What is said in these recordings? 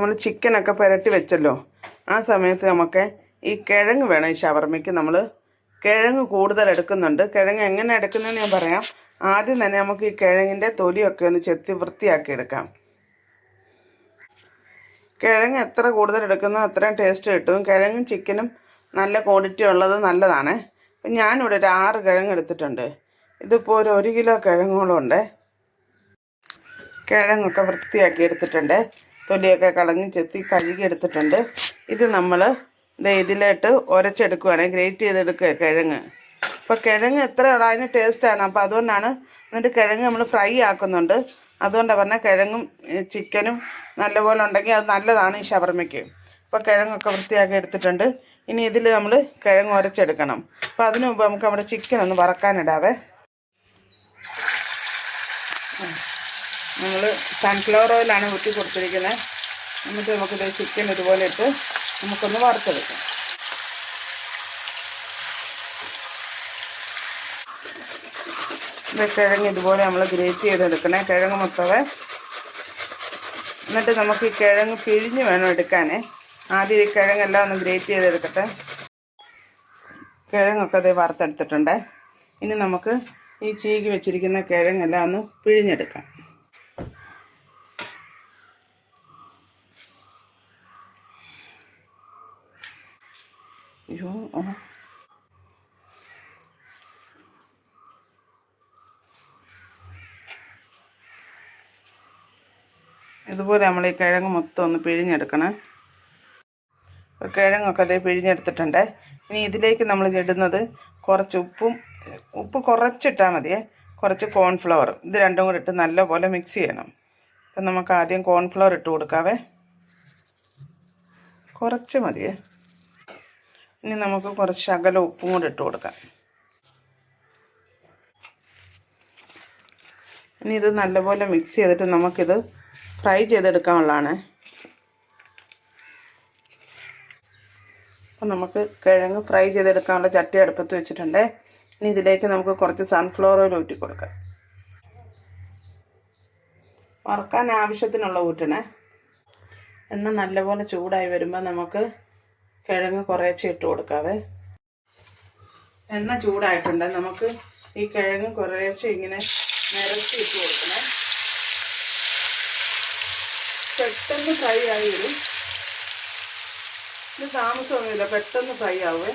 നമ്മൾ ചിക്കനൊക്കെ പുരട്ടി വെച്ചല്ലോ. ആ സമയത്ത് നമുക്ക് ഈ കിഴങ്ങ് വേണം ഈ ഷവർമ്മയ്ക്ക് നമ്മൾ കിഴങ്ങ് കൂടുതൽ എടുക്കുന്നുണ്ട്. കിഴങ്ങ് എങ്ങനെ എടുക്കുന്നതെന്ന് ഞാൻ പറയാം. ആദ്യം തന്നെ നമുക്ക് ഈ കിഴങ്ങിന്റെ തൊലിയൊക്കെ ഒന്ന് ചെത്തി വൃത്തിയാക്കി എടുക്കാം. കിഴങ്ങ് എത്ര കൂടുതൽ എടുക്കുന്നോ അത്രയും ടേസ്റ്റ് കിട്ടും. കിഴങ്ങും ചിക്കനും നല്ല ക്വാണ്ടിറ്റി ഉള്ളത് നല്ലതാണ്. അപ്പം ഞാനിവിടെ ഒരു ആറ് കിഴങ്ങ് എടുത്തിട്ടുണ്ട്. ഇതിപ്പോൾ ഒരു ഒരു കിലോ കിഴങ്ങോളം ഉണ്ട്. കിഴങ്ങൊക്കെ വൃത്തിയാക്കി എടുത്തിട്ടുണ്ട്. തൊലിയൊക്കെ കളഞ്ഞ് ചെത്തി കഴുകിയെടുത്തിട്ടുണ്ട്. ഇത് നമ്മൾ ഇതിലോട്ട് ഉരച്ചെടുക്കുവാണ് ഗ്രേറ്റ് ചെയ്തെടുക്കുക കിഴങ്ങ്. അപ്പോൾ കിഴങ്ങ് എത്ര അതിന് ടേസ്റ്റാണ് അപ്പോൾ അതുകൊണ്ടാണ് എന്നിട്ട് കിഴങ്ങ് നമ്മൾ ഫ്രൈ ആക്കുന്നുണ്ട്. അതുകൊണ്ടാണ് പറഞ്ഞാൽ കിഴങ്ങും ചിക്കനും നല്ലപോലെ ഉണ്ടെങ്കിൽ അത് നല്ലതാണ് ഈ ഷവർമ്മയ്ക്ക്. അപ്പോൾ കിഴങ്ങൊക്കെ വൃത്തിയാക്കി എടുത്തിട്ടുണ്ട്. ഇനി ഇതിൽ നമ്മൾ കിഴങ്ങ് ഉരച്ചെടുക്കണം അപ്പോൾ അതിനു മുമ്പ് നമുക്ക് നമ്മുടെ ചിക്കൻ ഒന്ന് വറക്കാനിടാവേ. നമ്മൾ സൺഫ്ലവർ ഓയിലാണ് ഊറ്റി കൊടുത്തിരിക്കുന്നത് എന്നിട്ട് നമുക്കിത് ചിക്കൻ ഇതുപോലെ ഇട്ട് നമുക്കൊന്ന് വറുത്തെടുക്കാം. കിഴങ്ങ് ഇതുപോലെ നമ്മൾ ഗ്രേറ്റ് ചെയ്തെടുക്കണേ കിഴങ്ങ് മൊത്തമേ എന്നിട്ട് നമുക്ക് ഈ കിഴങ്ങ് പിഴിഞ്ഞ് വേണം എടുക്കാനേ. ആദ്യം ഈ കിഴങ്ങെല്ലാം ഒന്ന് ഗ്രേറ്റ് ചെയ്തെടുക്കട്ടെ. കിഴങ്ങൊക്കെ അത് വറുത്തെടുത്തിട്ടുണ്ട്. ഇനി നമുക്ക് ഈ ചീകി വെച്ചിരിക്കുന്ന കിഴങ്ങെല്ലാം ഒന്ന് പിഴിഞ്ഞെടുക്കാം. അയ്യോ ഓ ഇതുപോലെ നമ്മൾ ഈ കിഴങ്ങ് മൊത്തം ഒന്ന് പിഴിഞ്ഞെടുക്കണം. അപ്പോൾ കിഴങ്ങൊക്കെ അതേ പിഴിഞ്ഞെടുത്തിട്ടുണ്ട്. ഇനി ഇതിലേക്ക് നമ്മൾ ഇടുന്നത് കുറച്ച് ഉപ്പും ഉപ്പ് കുറച്ചിട്ടാൽ മതിയേ. കുറച്ച് കോൺഫ്ലവർ ഇത് രണ്ടും കൂടി ഇട്ട് നല്ലപോലെ മിക്സ് ചെയ്യണം. അപ്പം നമുക്ക് ആദ്യം കോൺഫ്ലവർ ഇട്ട് കൊടുക്കാവേ. കുറച്ച് മതിയേ. ഇനി നമുക്ക് കുറച്ച് അകല ഉപ്പും കൂടി ഇട്ട് കൊടുക്കാം. ഇനി ഇത് നല്ലപോലെ മിക്സ് ചെയ്തിട്ട് നമുക്കിത് ഫ്രൈ ചെയ്തെടുക്കാനുള്ളതാണ്. അപ്പം നമുക്ക് കിഴങ്ങ് ഫ്രൈ ചെയ്തെടുക്കാനുള്ള ചട്ടി അടുപ്പത്ത് വെച്ചിട്ടുണ്ട്. ഇനി ഇതിലേക്ക് നമുക്ക് കുറച്ച് സൺഫ്ലവർ ഓയിൽ ഊറ്റി കൊടുക്കാം. വറുക്കാൻ ആവശ്യത്തിനുള്ള ഊറ്റണേ. എണ്ണ നല്ലപോലെ ചൂടായി വരുമ്പോൾ നമുക്ക് കിഴങ്ങ് കുറേശ്ശെ ഇട്ട് കൊടുക്കാവേ. എണ്ണ ചൂടായിട്ടുണ്ട്. നമുക്ക് ഈ കിഴങ്ങ് കുറേശ്ശെ ഇങ്ങനെ നിരത്തി ഇട്ട് കൊടുക്കണേ. പെട്ടെന്ന് ഫ്രൈ ആയി വരും. ഇത് താമസമൊന്നുമില്ല. പെട്ടെന്ന് ഫ്രൈ ആവേ.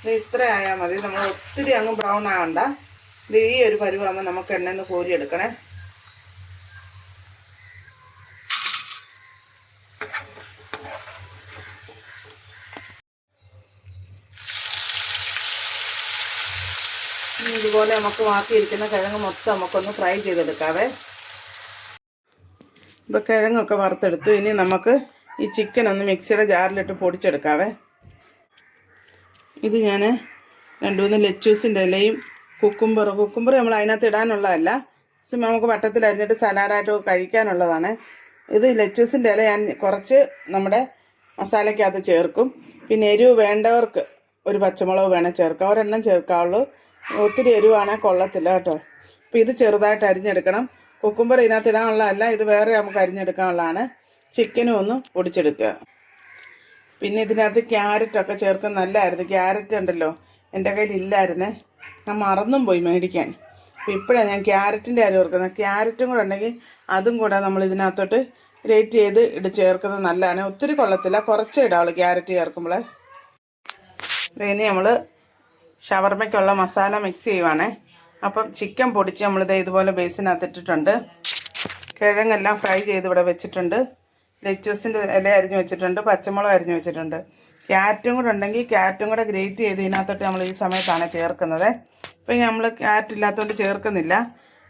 ഇത് ഇത്ര ആയാൽ മതി. നമ്മൾ ഒത്തിരി അങ്ങ് ബ്രൗൺ ആകണ്ട ഇത് ഈ ഒരു പരുവാകുമ്പോൾ നമുക്ക് എണ്ണ നിന്ന് കോരി എടുക്കണേ ഇനി ഇതുപോലെ നമുക്ക് മാറ്റിയിരിക്കുന്ന കിഴങ്ങ് മൊത്തം നമുക്കൊന്ന് ഫ്രൈ ചെയ്തെടുക്കാവേ. ഇപ്പോൾ കിഴങ്ങൊക്കെ വറുത്തെടുത്തു. ഇനി നമുക്ക് ഈ ചിക്കൻ ഒന്ന് മിക്സിയുടെ ജാറിലിട്ട് പൊടിച്ചെടുക്കാവേ. ഇത് ഞാൻ രണ്ട് മൂന്ന് ലെച്ചൂസിന്റെ ഇലയും കുക്കുംബർ കുക്കുംബർ നമ്മൾ അതിനകത്ത് ഇടാനുള്ളതല്ല. നമുക്ക് വട്ടത്തിൽ അരിഞ്ഞിട്ട് സലാഡായിട്ട് കഴിക്കാനുള്ളതാണ്. ഇത് ലെറ്റൂസിന്റെ ഇല ഞാൻ കുറച്ച് നമ്മുടെ മസാലയ്ക്കകത്ത് ചേർക്കും. പിന്നെ എരിവ് വേണ്ടവർക്ക് ഒരു പച്ചമുളക് വേണം ചേർക്കാം. ഒരെണ്ണം ചേർക്കാവുള്ളൂ. ഒത്തിരി എരിവാണെ കൊള്ളത്തില്ല കേട്ടോ. അപ്പോൾ ഇത് ചെറുതായിട്ട് അരിഞ്ഞെടുക്കണം. കുക്കുംബർ ഇതിനകത്ത് ഇടാനുള്ളതല്ല ഇത് വേറെ നമുക്ക് അരിഞ്ഞെടുക്കാനുള്ളതാണ്. ചിക്കനും ഒന്ന് പൊടിച്ചെടുക്കുക. പിന്നെ ഇതിനകത്ത് ക്യാരറ്റൊക്കെ ചേർക്കുന്നത് നല്ലതായിരുന്നു. ക്യാരറ്റ് ഉണ്ടല്ലോ എന്റെ കയ്യിൽ ഇല്ലായിരുന്നേ. ഞാൻ മറന്നും പോയി മേടിക്കാൻ. അപ്പോൾ ഇപ്പോഴാണ് ഞാൻ ക്യാരറ്റിന്റെ കാര്യം ഓർക്കുന്നത്. ക്യാരറ്റും കൂടെ ഉണ്ടെങ്കിൽ അതും കൂടെ നമ്മൾ ഇതിനകത്തോട്ട് ഗ്രേറ്റ് ചെയ്ത് ഇട്ട് ചേർക്കുന്നത് നല്ലതാണ്. ഒത്തിരി കൊള്ളത്തില്ല. കുറച്ചേ ഇടാവുള്ളൂ ക്യാരറ്റ് ചേർക്കുമ്പോൾ. ഇനി നമ്മൾ ഷവർമ്മയ്ക്കുള്ള മസാല മിക്സ് ചെയ്യുവാണേ. അപ്പം ചിക്കൻ പൊടിച്ച് നമ്മളിത് ഇതുപോലെ ബേസിനകത്ത് ഇട്ടിട്ടുണ്ട് കിഴങ്ങെല്ലാം ഫ്രൈ ചെയ്ത് ഇവിടെ വെച്ചിട്ടുണ്ട്. ലെച്ചൂസിന്റെ ഇല അരിഞ്ഞ് വെച്ചിട്ടുണ്ട്. പച്ചമുളക് അരിഞ്ഞ് വെച്ചിട്ടുണ്ട്. ക്യാരറ്റും കൂടെ ഉണ്ടെങ്കിൽ ക്യാരറ്റും കൂടെ ഗ്രേറ്റ് ചെയ്ത് ഇതിനകത്തോട്ട് നമ്മൾ ഈ സമയത്താണ് ചേർക്കുന്നത്. ഇപ്പം നമ്മൾ ക്യാരറ്റ് ഇല്ലാത്തതുകൊണ്ട് ചേർക്കുന്നില്ല.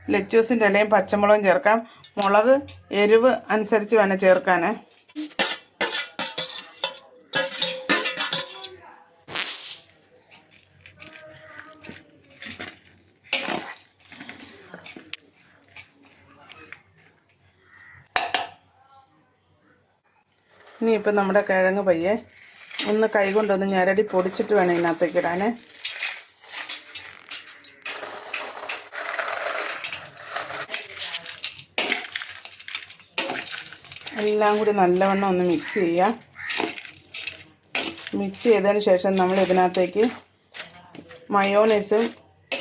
ലെച്ചൂസിന്റെ ഇലയും പച്ചമുളകും ചേർക്കാം. മുളക് എരിവ് അനുസരിച്ച് വേണം ചേർക്കാൻ ഇനിയിപ്പം നമ്മുടെ കിഴങ്ങ് പയ്യെ ഒന്ന് കൈകൊണ്ടൊന്ന് ഞരടി പൊടിച്ചിട്ട് വേണം ഇതിനകത്തേക്ക് ഇടാൻ എല്ലാം കൂടി നല്ലവണ്ണം ഒന്ന് മിക്സ് ചെയ്യുക മിക്സ് ചെയ്തതിന് ശേഷം നമ്മൾ ഇതിനകത്തേക്ക് മയോണൈസും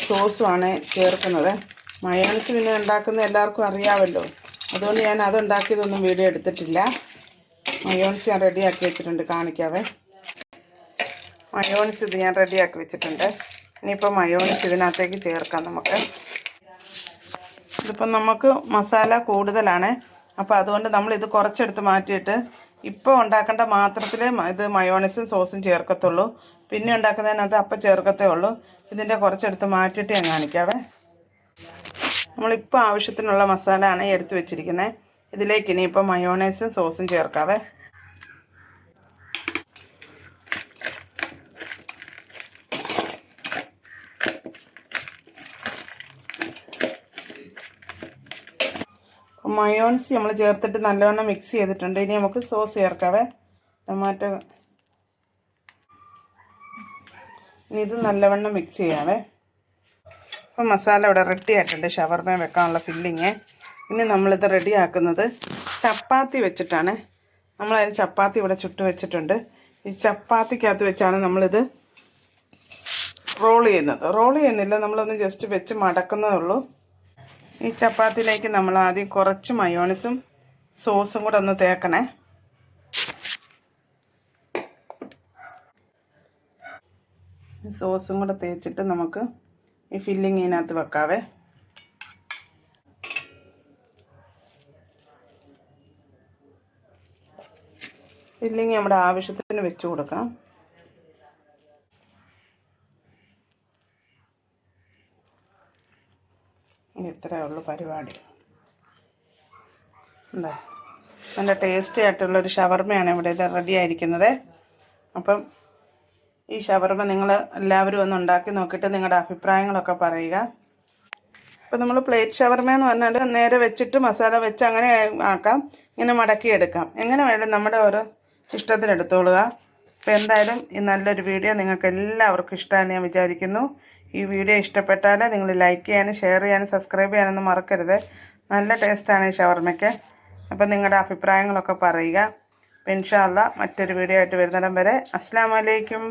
സോസുമാണ് ചേർക്കുന്നത്. മയോണൈസ് പിന്നെ ഉണ്ടാക്കുന്ന എല്ലാവർക്കും അറിയാമല്ലോ. അതുകൊണ്ട് ഞാൻ അത് ഉണ്ടാക്കിയതൊന്നും വീഡിയോ എടുത്തിട്ടില്ല. മയോൺസ് ഞാൻ റെഡിയാക്കി വെച്ചിട്ടുണ്ട്. കാണിക്കാവേ. മയോൺസ് ഇത് ഞാൻ റെഡിയാക്കി വെച്ചിട്ടുണ്ട്. ഇനിയിപ്പോൾ മയോൺസ് ഇതിനകത്തേക്ക് ചേർക്കാം നമുക്ക്. ഇതിപ്പം നമുക്ക് മസാല കൂടുതലാണ്. അപ്പോൾ അതുകൊണ്ട് നമ്മൾ ഇത് കുറച്ചെടുത്ത് മാറ്റിയിട്ട് ഇപ്പോൾ ഉണ്ടാക്കേണ്ട മാത്രത്തിലേ ഇത് മയോണൈസും സോസും ചേർക്കത്തുള്ളൂ. പിന്നെ ഉണ്ടാക്കുന്നതിനകത്ത് അപ്പം ചേർക്കത്തേ ഉള്ളൂ. ഇതിന്റെ കുറച്ചെടുത്ത് മാറ്റിയിട്ട് ഞാൻ കാണിക്കാവേ. നമ്മളിപ്പോൾ ആവശ്യത്തിനുള്ള മസാലയാണ് എടുത്ത് വെച്ചിരിക്കുന്നത് ഇതിലേക്ക് ഇനിയിപ്പോൾ മയോണൈസും സോസും ചേർക്കാവേ. മയോൺസ് നമ്മൾ ചേർത്തിട്ട് നല്ലവണ്ണം മിക്സ് ചെയ്തിട്ടുണ്ട്. ഇനി നമുക്ക് സോസ് ചേർക്കാവേ. ടൊമാറ്റോ. ഇനി ഇത് നല്ലവണ്ണം മിക്സ് ചെയ്യാവേ. അപ്പം മസാല ഇവിടെ റെഡി ആയിട്ടുണ്ട്. ഷവർമ വെക്കാനുള്ള ഫില്ലിങ് ഇനി നമ്മളിത് റെഡി ആക്കുന്നത് ചപ്പാത്തി വെച്ചിട്ടാണ്. നമ്മളതിന് ചപ്പാത്തി ഇവിടെ ചുട്ട് വെച്ചിട്ടുണ്ട്. ഈ ചപ്പാത്തിക്കകത്ത് വെച്ചാണ് നമ്മളിത് റോൾ ചെയ്യുന്നത്. റോൾ ചെയ്യുന്നില്ല. നമ്മളൊന്ന് ജസ്റ്റ് വെച്ച് മടക്കുന്നതേ ഉള്ളൂ. ഈ ചപ്പാത്തിയിലേക്ക് നമ്മൾ ആദ്യം കുറച്ച് മയോണിസും സോസും കൂടെ ഒന്ന് തേക്കണേ. സോസും കൂടെ തേച്ചിട്ട് നമുക്ക് ഈ ഫില്ലിങ് ഇതിനകത്ത് വെക്കാവേ. ഫില്ലിങ് നമ്മുടെ ആവശ്യത്തിന് വെച്ച് കൊടുക്കാം ഇനി ഇത്രയേ ഉള്ളൂ പരിപാടി. എന്താ നല്ല ടേസ്റ്റി ആയിട്ടുള്ളൊരു ഷവർമയാണ് ഇവിടെ ഇത് റെഡി ആയിരിക്കുന്നത്. അപ്പം ഈ ഷവർമ നിങ്ങൾ എല്ലാവരും ഒന്ന് ഉണ്ടാക്കി നോക്കിയിട്ട് നിങ്ങളുടെ അഭിപ്രായങ്ങളൊക്കെ പറയുക. ഇപ്പം നമ്മൾ പ്ലേറ്റ് ഷവർമ എന്ന് പറഞ്ഞാൽ നേരെ വെച്ചിട്ട് മസാല വെച്ച് അങ്ങനെ ആക്കാം. ഇങ്ങനെ മടക്കി എടുക്കാം. എങ്ങനെ വേണം നമ്മുടെ ഓരോ ഇഷ്ടത്തിനെടുത്തോളുക അപ്പോൾ എന്തായാലും ഈ നല്ലൊരു വീഡിയോ നിങ്ങൾക്ക് എല്ലാവർക്കും ഇഷ്ടമാണെന്ന് ഞാൻ വിചാരിക്കുന്നു. ഈ വീഡിയോ ഇഷ്ടപ്പെട്ടാൽ നിങ്ങൾ ലൈക്ക് ചെയ്യാനും ഷെയർ ചെയ്യാനും സബ്സ്ക്രൈബ് ചെയ്യാനൊന്നും മറക്കരുത്. നല്ല ടേസ്റ്റാണ് ഈ ഷവർമ്മയ്ക്ക്. അപ്പം നിങ്ങളുടെ അഭിപ്രായങ്ങളൊക്കെ പറയുക. ഇൻഷാല്ല മറ്റൊരു വീഡിയോ ആയിട്ട് വരുന്നിടം വരെ. അസ്സാം വലൈക്കും